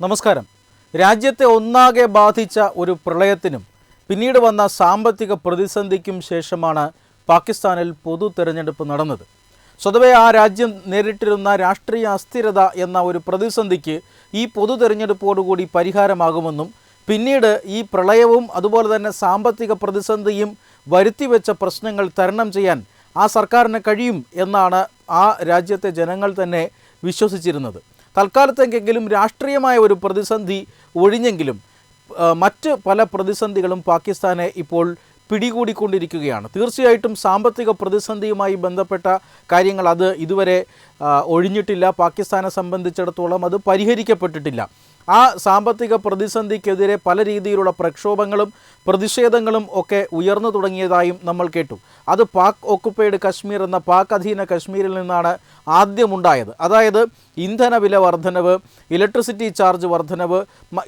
നമസ്കാരം. രാജ്യത്തെ ഒന്നാകെ ബാധിച്ച ഒരു പ്രളയത്തിനും പിന്നീട് വന്ന സാമ്പത്തിക പ്രതിസന്ധിക്കും ശേഷമാണ് പാകിസ്ഥാനിൽ പൊതു തെരഞ്ഞെടുപ്പ് നടന്നത്. സ്വതവേ ആ രാജ്യം നേരിട്ടിരുന്ന രാഷ്ട്രീയ അസ്ഥിരത എന്ന ഒരു പ്രതിസന്ധിക്ക് ഈ പൊതു തെരഞ്ഞെടുപ്പോടുകൂടി പരിഹാരമാകുമെന്നും പിന്നീട് ഈ പ്രളയവും അതുപോലെ തന്നെ സാമ്പത്തിക പ്രതിസന്ധിയും വരുത്തിവെച്ച പ്രശ്നങ്ങൾ തരണം ചെയ്യാൻ ആ സർക്കാരിന് കഴിയും എന്നാണ് ആ രാജ്യത്തെ ജനങ്ങൾ തന്നെ വിശ്വസിച്ചിരുന്നത്. തൽക്കാലത്തേക്കെങ്കിലും രാഷ്ട്രീയമായ ഒരു പ്രതിസന്ധി ഒഴിഞ്ഞെങ്കിലും മറ്റ് പല പ്രതിസന്ധികളും പാകിസ്ഥാനെ ഇപ്പോൾ പിടികൂടിക്കൊണ്ടിരിക്കുകയാണ്. തീർച്ചയായിട്ടും സാമ്പത്തിക പ്രതിസന്ധിയുമായി ബന്ധപ്പെട്ട കാര്യങ്ങൾ അത് ഇതുവരെ ഒഴിഞ്ഞിട്ടില്ല. പാകിസ്ഥാനെ സംബന്ധിച്ചിടത്തോളം അത് പരിഹരിക്കപ്പെട്ടിട്ടില്ല. ആ സാമ്പത്തിക പ്രതിസന്ധിക്കെതിരെ പല രീതിയിലുള്ള പ്രക്ഷോഭങ്ങളും പ്രതിഷേധങ്ങളും ഒക്കെ ഉയർന്നു തുടങ്ങിയതായും നമ്മൾ കേട്ടു. അത് പാക് ഓക്കുപ്പൈഡ് കശ്മീർ എന്ന പാക് അധീന കശ്മീരിൽ നിന്നാണ് ആദ്യമുണ്ടായത്. അതായത് ഇന്ധന വില വർധനവ് ഇലക്ട്രിസിറ്റി ചാർജ് വർധനവ്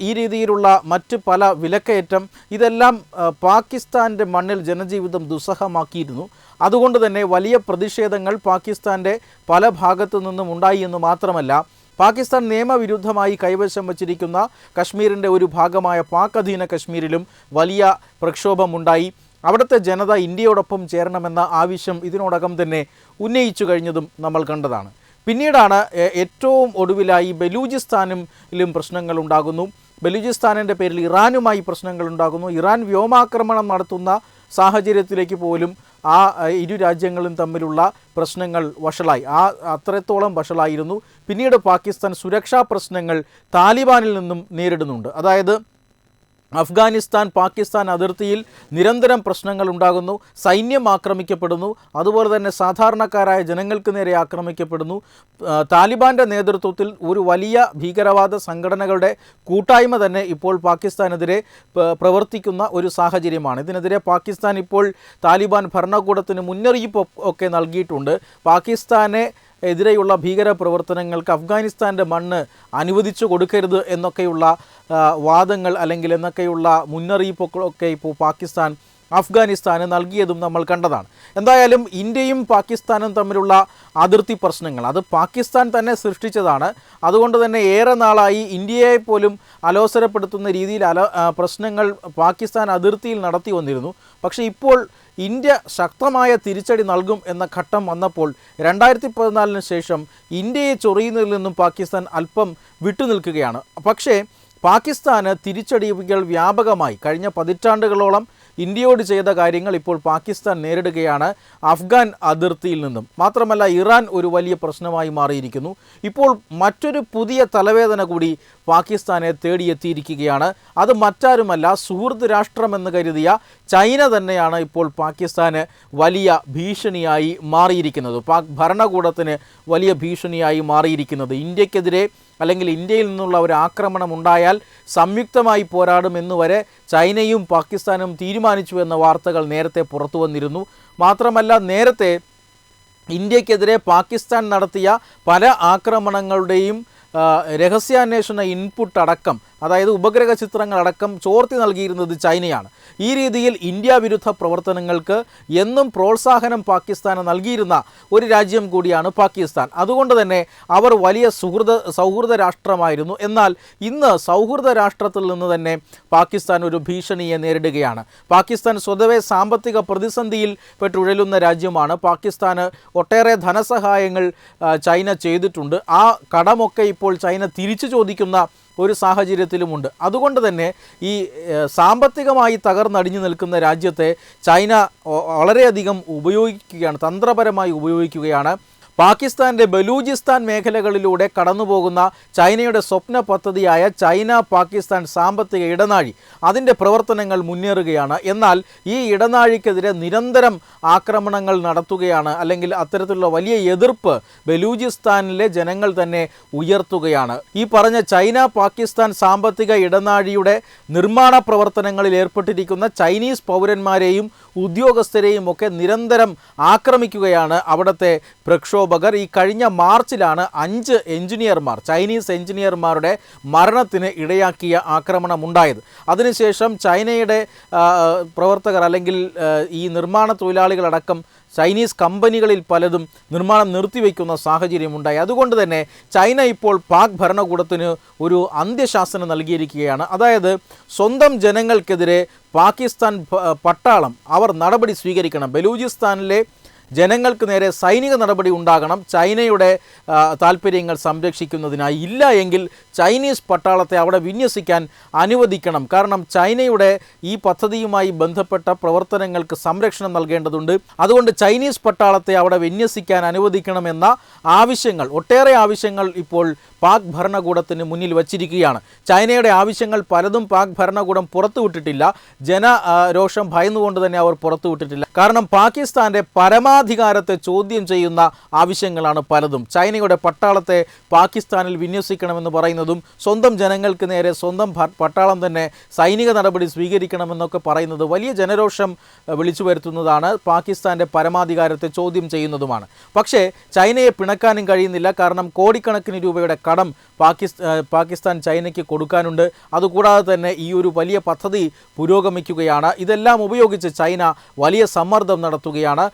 ഈ രീതിയിലുള്ള മറ്റ് പല വിലക്കയറ്റം ഇതെല്ലാം പാകിസ്ഥാന്റെ മണ്ണിൽ ജനജീവിതം ദുസ്സഹമാക്കിയിരുന്നു. അതുകൊണ്ട് തന്നെ വലിയ പ്രതിഷേധങ്ങൾ പാകിസ്ഥാന്റെ പല ഭാഗത്തു നിന്നും ഉണ്ടായി എന്ന് മാത്രമല്ല പാകിസ്ഥാൻ നിയമവിരുദ്ധമായി കൈവശം വച്ചിരിക്കുന്ന കശ്മീരിന്റെ ഒരു ഭാഗമായ പാക് അധീന കശ്മീരിലും വലിയ പ്രക്ഷോഭമുണ്ടായി. അവിടുത്തെ ജനത ഇന്ത്യയോടൊപ്പം ചേരണമെന്ന ആവശ്യം ഇതിനോടകം തന്നെ ഉന്നയിച്ചു കഴിഞ്ഞതും നമ്മൾ കണ്ടതാണ്. പിന്നീടാണ് ഏറ്റവും ഒടുവിലായി ബലൂചിസ്ഥാനിലും പ്രശ്നങ്ങൾ ഉണ്ടാകുന്നു ബലൂചിസ്ഥാനിന്റെ പേരിൽ ഇറാനുമായി പ്രശ്നങ്ങൾ ഉണ്ടാകുന്നു ഇറാൻ വ്യോമാക്രമണം നടത്തുന്ന സാഹചര്യത്തിലേക്ക് പോലും ആ ഇരു രാജ്യങ്ങളും തമ്മിലുള്ള പ്രശ്നങ്ങൾ വഷളായി. ആ അത്രത്തോളം വഷളായിരുന്നു. പിന്നീട് പാകിസ്ഥാൻ സുരക്ഷാ പ്രശ്നങ്ങൾ താലിബാനിൽ നിന്നും നേരിടുന്നുണ്ട്. അതായത് അഫ്ഗാനിസ്ഥാൻ പാകിസ്ഥാൻ അതിർത്തിയിൽ നിരന്തരം പ്രശ്നങ്ങൾ ഉണ്ടാകുന്നു സൈന്യം ആക്രമിക്കപ്പെടുന്നു. അതുപോലെ തന്നെ സാധാരണക്കാരായ ജനങ്ങൾക്ക് നേരെ ആക്രമിക്കപ്പെടുന്നു. താലിബാന്റെ നേതൃത്വത്തിൽ ഒരു വലിയ ഭീകരവാദ സംഘടനകളുടെ കൂട്ടായ്മ തന്നെ ഇപ്പോൾ പാകിസ്ഥാനെതിരെ പ്രവർത്തിക്കുന്ന ഒരു സാഹചര്യമാണ്. ഇതിനെതിരെ പാകിസ്ഥാൻ ഇപ്പോൾ താലിബാൻ ഭരണകൂടത്തിന് മുന്നറിയിപ്പ് ഒക്കെ നൽകിയിട്ടുണ്ട്. പാകിസ്ഥാനെ എതിരെയുള്ള ഭീകര പ്രവർത്തനങ്ങൾക്ക് അഫ്ഗാനിസ്ഥാന്റെ മണ്ണ് അനുവദിച്ചു കൊടുക്കരുത് എന്നൊക്കെയുള്ള വാദങ്ങൾ അല്ലെങ്കിൽ എന്നൊക്കെയുള്ള മുന്നറിയിപ്പൊക്കെ ഇപ്പോൾ പാകിസ്ഥാൻ അഫ്ഗാനിസ്ഥാന് നൽകിയതും നമ്മൾ കണ്ടതാണ്. എന്തായാലും ഇന്ത്യയും പാകിസ്ഥാനും തമ്മിലുള്ള അതിർത്തി പ്രശ്നങ്ങൾ അത് പാകിസ്ഥാൻ തന്നെ സൃഷ്ടിച്ചതാണ്. അതുകൊണ്ട് തന്നെ ഏറെ നാളായി ഇന്ത്യയെ പോലും അലോസരപ്പെടുത്തുന്ന രീതിയിൽ പ്രശ്നങ്ങൾ പാകിസ്ഥാൻ അതിർത്തിയിൽ നടത്തി വന്നിരുന്നു. പക്ഷേ ഇപ്പോൾ ഇന്ത്യ ശക്തമായ തിരിച്ചടി നൽകും എന്ന ഘട്ടം വന്നപ്പോൾ രണ്ടായിരത്തി പതിനാലിന് ശേഷം ഇന്ത്യയെ ചൊറിയുന്നതിൽ നിന്നും പാകിസ്ഥാൻ അല്പം വിട്ടുനിൽക്കുകയാണ്. പക്ഷേ പാകിസ്ഥാന് തിരിച്ചടികൾ വ്യാപകമായി കഴിഞ്ഞ പതിറ്റാണ്ടുകളോളം ഇന്ത്യയോട് ചെയ്ത കാര്യങ്ങൾ ഇപ്പോൾ പാകിസ്ഥാൻ നേരിടുകയാണ് അഫ്ഗാൻ അതിർത്തിയിൽ നിന്നും. മാത്രമല്ല ഇറാൻ ഒരു വലിയ പ്രശ്നമായി മാറിയിരിക്കുന്നു. ഇപ്പോൾ മറ്റൊരു പുതിയ തലവേദന കൂടി പാകിസ്ഥാനെ തേടിയെത്തിയിരിക്കുകയാണ്. അത് മറ്റാരുമല്ല സുഹൃത്ത് രാഷ്ട്രമെന്ന് കരുതിയ ചൈന തന്നെയാണ് ഇപ്പോൾ പാകിസ്ഥാന് വലിയ ഭീഷണിയായി മാറിയിരിക്കുന്നത്. പാക് ഭരണകൂടത്തിന് വലിയ ഭീഷണിയായി മാറിയിരിക്കുന്നത്. ഇന്ത്യക്കെതിരെ അല്ലെങ്കിൽ ഇന്ത്യയിൽ നിന്നുള്ള ഒരു ആക്രമണം ഉണ്ടായാൽ സംയുക്തമായി പോരാടുമെന്ന് വരെ ചൈനയും പാകിസ്ഥാനും തീരുമാനിച്ചു എന്ന വാർത്തകൾ നേരത്തെ പുറത്തു വന്നിരുന്നു. മാത്രമല്ല നേരത്തെ ഇന്ത്യക്കെതിരെ പാകിസ്ഥാൻ നടത്തിയ പല ആക്രമണങ്ങളുടെയും രഹസ്യാന്വേഷണ ഇൻപുട്ട് അടക്കം അതായത് ഉപഗ്രഹ ചിത്രങ്ങളടക്കം ചോർത്തി നൽകിയിരുന്നത് ചൈനയാണ്. ഈ രീതിയിൽ ഇന്ത്യ വിരുദ്ധ പ്രവർത്തനങ്ങൾക്ക് എന്നും പ്രോത്സാഹനം പാകിസ്ഥാന് നൽകിയിരുന്ന ഒരു രാജ്യം കൂടിയാണ് പാകിസ്ഥാൻ. അതുകൊണ്ട് തന്നെ അവർ വലിയ സുഹൃത സൗഹൃദ രാഷ്ട്രമായിരുന്നു. എന്നാൽ ഇന്ന് സൗഹൃദ രാഷ്ട്രത്തിൽ നിന്ന് തന്നെ പാകിസ്ഥാൻ ഒരു ഭീഷണിയെ നേരിടുകയാണ്. പാകിസ്ഥാൻ സ്വതവേ സാമ്പത്തിക പ്രതിസന്ധിയിൽ പെട്ടുഴലുന്ന രാജ്യമാണ്. പാകിസ്ഥാന് ഒട്ടേറെ ധനസഹായങ്ങൾ ചൈന ചെയ്തിട്ടുണ്ട്. ആ കടമൊക്കെ ഇപ്പോൾ ചൈന തിരിച്ചു ചോദിക്കുന്ന ഒരു സാഹചര്യത്തിലുമുണ്ട്. അതുകൊണ്ട് തന്നെ ഈ സാമ്പത്തികമായി തകർന്നടിഞ്ഞു നിൽക്കുന്ന രാജ്യത്തെ ചൈന വളരെയധികം ഉപയോഗിക്കുകയാണ് തന്ത്രപരമായി ഉപയോഗിക്കുകയാണ്. പാകിസ്ഥാന്റെ ബലൂചിസ്ഥാൻ മേഖലകളിലൂടെ കടന്നുപോകുന്ന ചൈനയുടെ സ്വപ്ന പദ്ധതിയായ ചൈന പാകിസ്ഥാൻ സാമ്പത്തിക ഇടനാഴി. അതിന്റെ പ്രവർത്തനങ്ങൾ മുന്നേറുകയാണ്. എന്നാൽ ഈ ഇടനാഴിക്കെതിരെ നിരന്തരം ആക്രമണങ്ങൾ നടത്തുകയാണ്. അല്ലെങ്കിൽ അത്തരത്തിലുള്ള വലിയ എതിർപ്പ് ബലൂചിസ്ഥാനിലെ ജനങ്ങൾ തന്നെ ഉയർത്തുകയാണ്. ഈ പറഞ്ഞ ചൈന പാകിസ്ഥാൻ സാമ്പത്തിക ഇടനാഴിയുടെ നിർമ്മാണ പ്രവർത്തനങ്ങളിൽ ഏർപ്പെട്ടിരിക്കുന്ന ചൈനീസ് പൗരന്മാരെയും ഉദ്യോഗസ്ഥരെയും ഒക്കെ നിരന്തരം ആക്രമിക്കുകയാണ് അവിടുത്തെ പ്രക്ഷോഭ പ്രക്ഷോഭകർ ഈ കഴിഞ്ഞ മാർച്ചിലാണ് അഞ്ച് എഞ്ചിനീയർമാർ ചൈനീസ് എഞ്ചിനീയർമാരുടെ മരണത്തിന് ഇടയാക്കിയ ആക്രമണം ആക്രമണമുണ്ടായത്. അതിനുശേഷം ചൈനയുടെ പ്രവർത്തകർ അല്ലെങ്കിൽ ഈ നിർമ്മാണ തൊഴിലാളികളടക്കം ചൈനീസ് കമ്പനികളിൽ പലതും നിർമ്മാണം നിർത്തിവെക്കുന്ന സാഹചര്യമുണ്ടായി. അതുകൊണ്ട് തന്നെ ചൈന ഇപ്പോൾ പാക് ഭരണകൂടത്തിന് ഒരു അന്ത്യശാസനം നൽകിയിരിക്കുകയാണ്. അതായത് സ്വന്തം ജനങ്ങൾക്കെതിരെ പാകിസ്ഥാൻ പട്ടാളം അവർ നടപടി സ്വീകരിക്കണം. ബലൂചിസ്ഥാനിലെ ജനങ്ങൾക്ക് നേരെ സൈനിക നടപടി ഉണ്ടാകണം. ചൈനയുടെ താല്പര്യങ്ങൾ സംരക്ഷിക്കുന്നതിനായി ഇല്ല എങ്കിൽ ചൈനീസ് പട്ടാളത്തെ അവിടെ വിന്യസിക്കാൻ അനുവദിക്കണം. കാരണം ചൈനയുടെ ഈ പദ്ധതിയുമായി ബന്ധപ്പെട്ട പ്രവർത്തനങ്ങൾക്ക് സംരക്ഷണം നൽകേണ്ടതുണ്ട്. അതുകൊണ്ട് ചൈനീസ് പട്ടാളത്തെ അവിടെ വിന്യസിക്കാൻ അനുവദിക്കണമെന്ന ആവശ്യങ്ങൾ ഒട്ടേറെ ആവശ്യങ്ങൾ ഇപ്പോൾ പാക് ഭരണകൂടത്തിന് മുന്നിൽ വച്ചിരിക്കുകയാണ്. ചൈനയുടെ ആവശ്യങ്ങൾ പലതും പാക് ഭരണകൂടം പുറത്തുവിട്ടിട്ടില്ല ജന രോഷം ഭയന്നുകൊണ്ട് തന്നെ അവർ പുറത്തുവിട്ടിട്ടില്ല കാരണം പാകിസ്ഥാന്റെ പരമാധികാരത്തെ ചോദ്യം ചെയ്യുന്ന ആവശ്യങ്ങളാണ് പലതും. ചൈനയുടെ പട്ടാളത്തെ പാകിസ്ഥാനിൽ വിന്യസിക്കണമെന്ന് പറയുന്നതും സ്വന്തം ജനങ്ങൾക്ക് നേരെ സ്വന്തം പട്ടാളം തന്നെ സൈനിക നടപടി സ്വീകരിക്കണമെന്നൊക്കെ പറയുന്നത് വലിയ ജനരോഷം വിളിച്ചു വരുത്തുന്നതാണ് പാകിസ്ഥാന്റെ പരമാധികാരത്തെ ചോദ്യം ചെയ്യുന്നതുമാണ്. പക്ഷേ ചൈനയെ പിണക്കാനും കഴിയുന്നില്ല. കാരണം കോടിക്കണക്കിന് രൂപയുടെ കടം പാകിസ് പാകിസ്ഥാൻ ചൈനയ്ക്ക് കൊടുക്കാനുണ്ട്. അതുകൂടാതെ തന്നെ ഈ ഒരു വലിയ പദ്ധതി പുരോഗമിക്കുകയാണ്. ഇതെല്ലാം ഉപയോഗിച്ച് ചൈന വലിയ സമ്മർദ്ദം നടത്തുകയാണ്.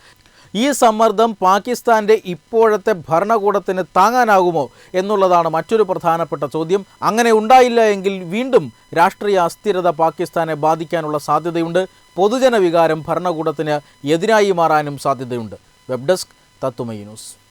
ഈ സമ്മർദ്ദം പാകിസ്ഥാന്റെ ഇപ്പോഴത്തെ ഭരണകൂടത്തിന് താങ്ങാനാകുമോ എന്നുള്ളതാണ് മറ്റൊരു പ്രധാനപ്പെട്ട ചോദ്യം. അങ്ങനെ ഉണ്ടായില്ല എങ്കിൽ വീണ്ടും രാഷ്ട്രീയ അസ്ഥിരത പാകിസ്ഥാനെ ബാധിക്കാനുള്ള സാധ്യതയുണ്ട്. പൊതുജനവികാരം ഭരണകൂടത്തിന് എതിരായി മാറാനും സാധ്യതയുണ്ട്. Web desk Tatwamayi news.